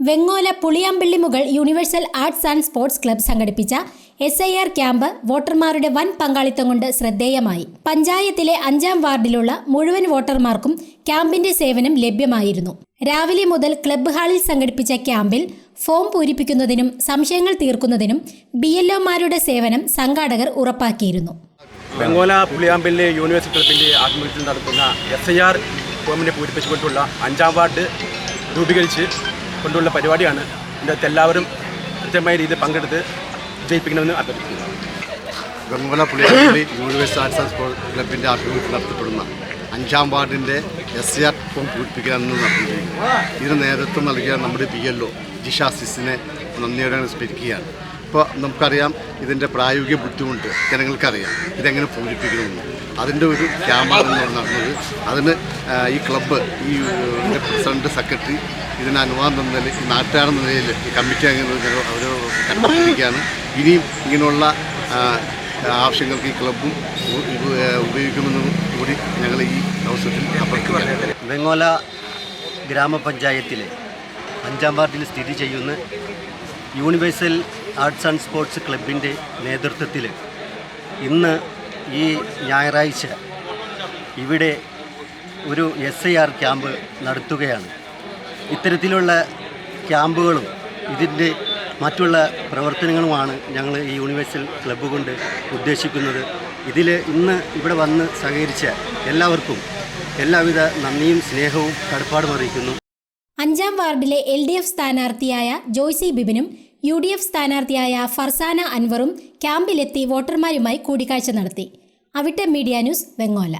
Vengola Puliyampallimukal universal arts and sports club സംഘടിപ്പിച്ച S I R camp വോട്ടർമാരുടെ വൻ പങ്കാളിത്തം കൊണ്ട് ശ്രദ്ധേയമായി. പഞ്ചായത്തിലെ അഞ്ചാം വാർഡിലുള്ള മുഴുവൻ വോട്ടർമാർക്കും ക്യാമ്പിന്റെ സേവനം ലഭ്യമായിരുന്നു. രാവിലെ മുതൽ ക്ലബ്ബ് ഹാളിൽ സംഘടിപ്പിച്ച ക്യാമ്പിൽ ഫോം പൂരിപ്പിക്കുന്നതിനും സംശയങ്ങൾ തീർക്കുന്നതിനും ബി എൽഒമാരുടെ സേവനം സംഘാടകർ ഉറപ്പാക്കിയിരുന്നു. വെങ്ങോല പുളിയാമ്പിള്ളി യൂണിവേഴ്സിറ്റി ആഭിമുഖ്യത്തിൽ നടത്തുന്ന എസ് ഐ ആർ ഫോമിനെ പൂരിപ്പിച്ചുകൊണ്ടുള്ള അഞ്ചാം വാർഡ് രൂപീകരിച്ച് കൊണ്ടുള്ള പരിപാടിയാണ്. ഇതിനകത്ത് എല്ലാവരും കൃത്യമായ രീതിയിൽ പങ്കെടുത്ത് വിജയിപ്പിക്കണമെന്ന് അഭ്യർത്ഥിക്കുന്നു. Vengola Puliyappalli universe arts and sports ക്ലബിന്റെ ആഭിമുഖ്യത്തിൽ നടത്തപ്പെടുന്ന അഞ്ചാം വാർഡിന്റെ എസ് സി ആർ ഫോം പൂരിപ്പിക്കാമെന്ന് നടത്തിയിരിക്കുന്നു ഇതിന് നേതൃത്വം നൽകിയ നമ്മുടെ പി എൽ ഒ ജിഷ സിസിനെ നന്ദിയോടെ സ്മരിക്കുകയാണ് ഇപ്പോൾ നമുക്കറിയാം ഇതിന്റെ പ്രായോഗിക ബുദ്ധിമുട്ട് ജനങ്ങൾക്കറിയാം. ഇതെങ്ങനെ പൂരിപ്പിക്കണമെന്ന് അതിന്റെ ഒരു ക്യാമ്പാണ് നടന്നത് അതിന് ഈ ക്ലബ്ബ് ഈ പ്രസിഡന്റ് സെക്രട്ടറി ഇതിന് അനുവാദം തന്നതിൽ ഈ നാട്ടുകാരെന്ന നിലയിൽ ഈ കമ്മിറ്റി അംഗങ്ങൾ അവർ കണ്ടിരിക്കുകയാണ് ഇനിയും ഇങ്ങനെയുള്ള ആവശ്യങ്ങൾക്ക് ഈ ക്ലബ്ബും ഉപയോഗിക്കുമെന്നും കൂടി ഞങ്ങൾ ഈ അവസരത്തിൽ അഭ്യർത്ഥിക്കുകയാണ്. വെങ്ങോല ഗ്രാമപഞ്ചായത്തിലെ അഞ്ചാം വാർഡിൽ സ്ഥിതി ചെയ്യുന്ന യൂണിവേഴ്സൽ ആർട്സ് ആൻഡ് സ്പോർട്സ് ക്ലബിന്റെ നേതൃത്വത്തിൽ ഇന്ന് ഈ ഞായറാഴ്ച ഇവിടെ ഒരു എസ് ഐ ആർ ക്യാമ്പ് നടത്തുകയാണ്. ഇത്തരത്തിലുള്ള ക്യാമ്പുകളും ഇതിന്റെ മറ്റുള്ള പ്രവർത്തനങ്ങളുമാണ് ഞങ്ങൾ ഈ യൂണിവേഴ്സൽ ക്ലബ്ബ് കൊണ്ട് ഉദ്ദേശിക്കുന്നത്. ഇതിൽ ഇന്ന് ഇവിടെ വന്ന് സഹകരിച്ച എല്ലാവർക്കും എല്ലാവിധ നന്ദിയും സ്നേഹവും കടപ്പാടും അറിയിക്കുന്നു. അഞ്ചാം വാർഡിലെ എൽ ഡി എഫ് സ്ഥാനാർത്ഥിയായ ജോയ്സി ബിബിനും യു ഡി എഫ് സ്ഥാനാർത്ഥിയായ ഫർസാന അൻവറും ക്യാമ്പിലെത്തി വോട്ടർമാരുമായി കൂടിക്കാഴ്ച നടത്തി. അവിട്ടെ മീഡിയ ന്യൂസ് വെങ്ങോല.